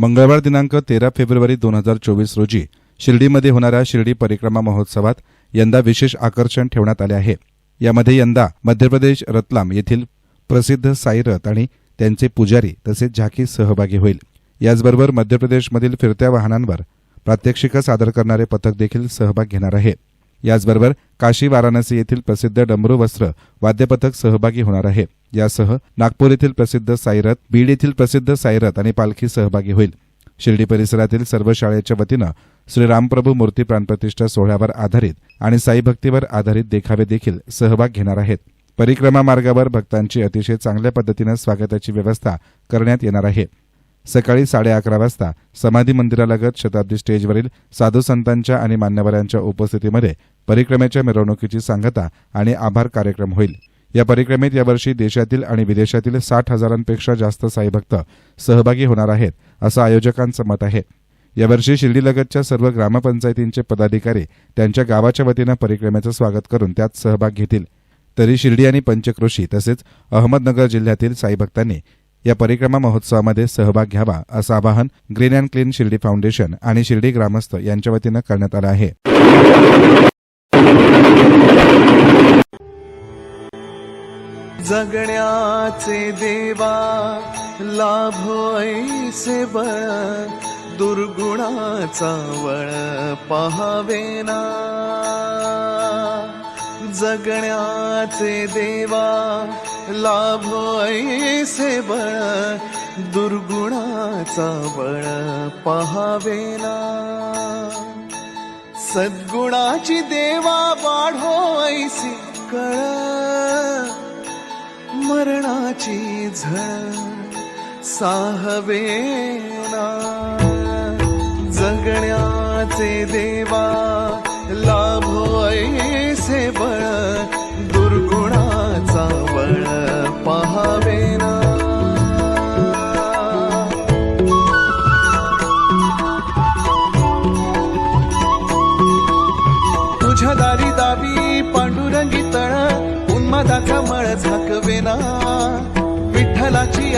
मंगळवार दिनांक तेरा फेब्रुवारी दोन हजार चोवीस रोजी शिर्डीमध्ये होणाऱ्या शिर्डी परिक्रमा महोत्सवात यंदा विशेष आकर्षण ठेवण्यात आले आहे. यामध्ये यंदा मध्य प्रदेश रतलाम येथील प्रसिद्ध साईरथ आणि त्यांचे पुजारी तसेच झाकी सहभागी होईल. याचबरोबर मध्य प्रदेशमधील फिरत्या वाहनांवर प्रात्यक्षिकं सादर करणारे पथक देखील सहभाग घेणार आहे. याचबरोबर काशी वाराणसी येथील प्रसिद्ध डमरू वस्त्र वाद्यपथक सहभागी होणार आहे. यासह नागपूर येथील प्रसिद्ध साईरथ बीड येथील प्रसिद्ध साईरथ आणि पालखी सहभागी होईल. शिर्डी परिसरातील सर्व शाळेच्या वतीनं श्री रामप्रभू मूर्ती प्राणप्रतिष्ठा सोहळ्यावर आधारित आणि साई भक्तीवर आधारित देखावे देखील सहभाग घेणार आहेत. परिक्रमा मार्गावर भक्तांची अतिशय चांगल्या पद्धतीनं स्वागताची व्यवस्था करण्यात येणार आहे. सकाळी साडे अकरा वाजता समाधी मंदिरालगत शताब्दी स्टेजवरील साधू संतांच्या आणि मान्यवरांच्या उपस्थितीमध्ये परिक्रमेच्या मिरवणुकीची सांगता आणि आभार कार्यक्रम होईल. या परिक्रमेत यावर्षी देशातील आणि विदेशातील साठ हजारांपेक्षा जास्त साईभक्त सहभागी होणार आहेत असं आयोजकांचं मत आहे. यावर्षी शिर्डीलगतच्या सर्व ग्रामपंचायतींचे पदाधिकारी त्यांच्या गावाच्या वतीनं परिक्रमेचं स्वागत करून त्यात सहभाग घेतील. तरी शिर्डी आणि पंचक्रोशी तसेच अहमदनगर जिल्ह्यातील साईभक्तांनी या परिक्रमा महोत्सवामध्ये सहभाग घ्यावा असं आवाहन green and clean Shirdi foundation आणि शिर्डी ग्रामस्थ यांच्या वतीनं करण्यात आलं आहे. जगण्याचे देवा लाभो ऐसे बळ दुर्गुणाचा वळ पहावेना जगण्याचे देवा लाभो ऐसे बळ दुर्गुणाचा बळ पहावेला सद्गुणाची देवा वाढो ऐसे कळ मरणाची झळ साहवेला जगण्याचे देवा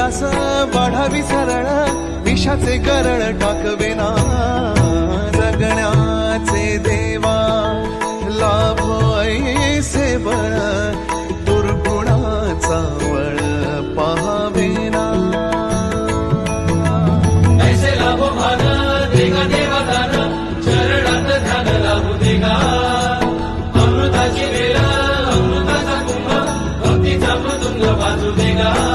विठ्ठलाची आस वाढावी सरळ विषाचे गरळ टाकवेना जगण्याचे देवा लाभ ऐसे बळ दुर्गुणाचा वळ पहावेना ऐसे लाभो भान देगा देवा दान चरणात ध्यान लाभू देगा. अमृताची वेळा अमृताचा कुंभ भक्तीचा मृदुंग बाजू देगा.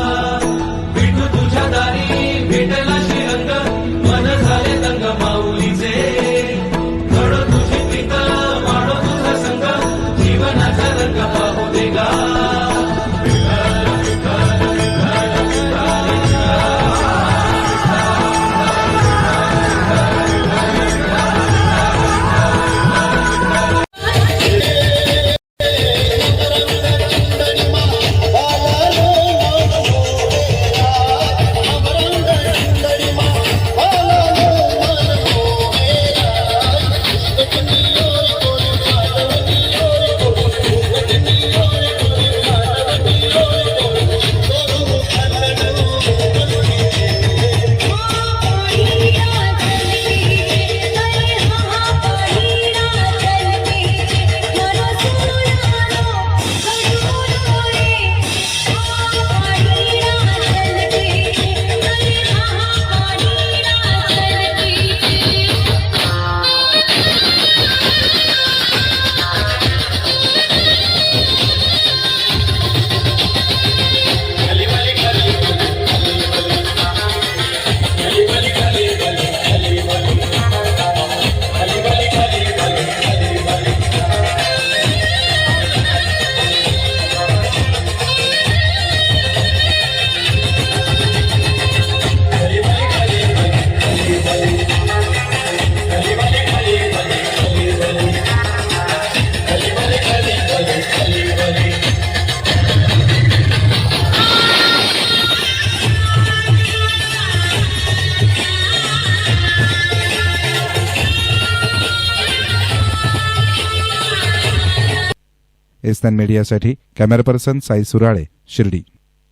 एस्तान मीडियासाठी कॅमेरा पर्सन साई सुराळे शिर्डी.